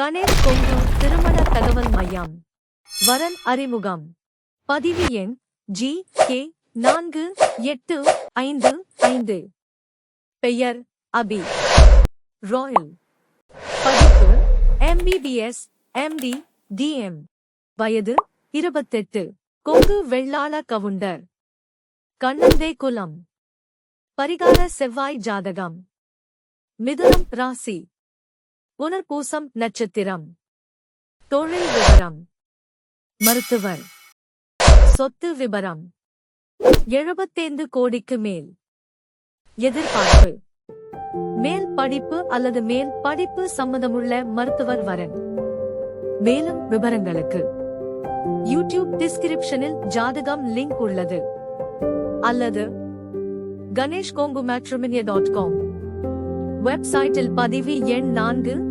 கணேஷ் கொங்கு திருமண தகவல் மையம். வரன் அறிமுகம். பதிவு எண் ஜி கே நான்கு எட்டு ஐந்து ஐந்து. பெயர் அபி. ராயல். படிப்பு எம்பிபிஎஸ் எம்டி டிஎம் வயது இருபத்தெட்டு. கொங்கு வெள்ளாள கவுண்டர். கண்ணந்தே குலம். பரிகார செவ்வாய் ஜாதகம். மிதுனம் ராசி. புனர்பூசம் நட்சத்திரம். தொழில் விவரம். மருத்துவர். சொத்து விபரம். எழுபத்தைந்து கோடிக்கு மேல். எதிர்பார்ப்பு. மேல் படிப்பு அல்லது மேல் படிப்பு சம்மதமுள்ள மருத்துவர் வரன். மேலும் விவரங்களுக்கு யூடியூப் டிஸ்கிரிப்ஷனில் ஜாதகம் லிங்க் உள்ளது. அல்லது கணேஷ் கோங்கு மேட்ரிமினிய டாட் காம். வெப்சைட்டில் பதிவு எண் நான்கு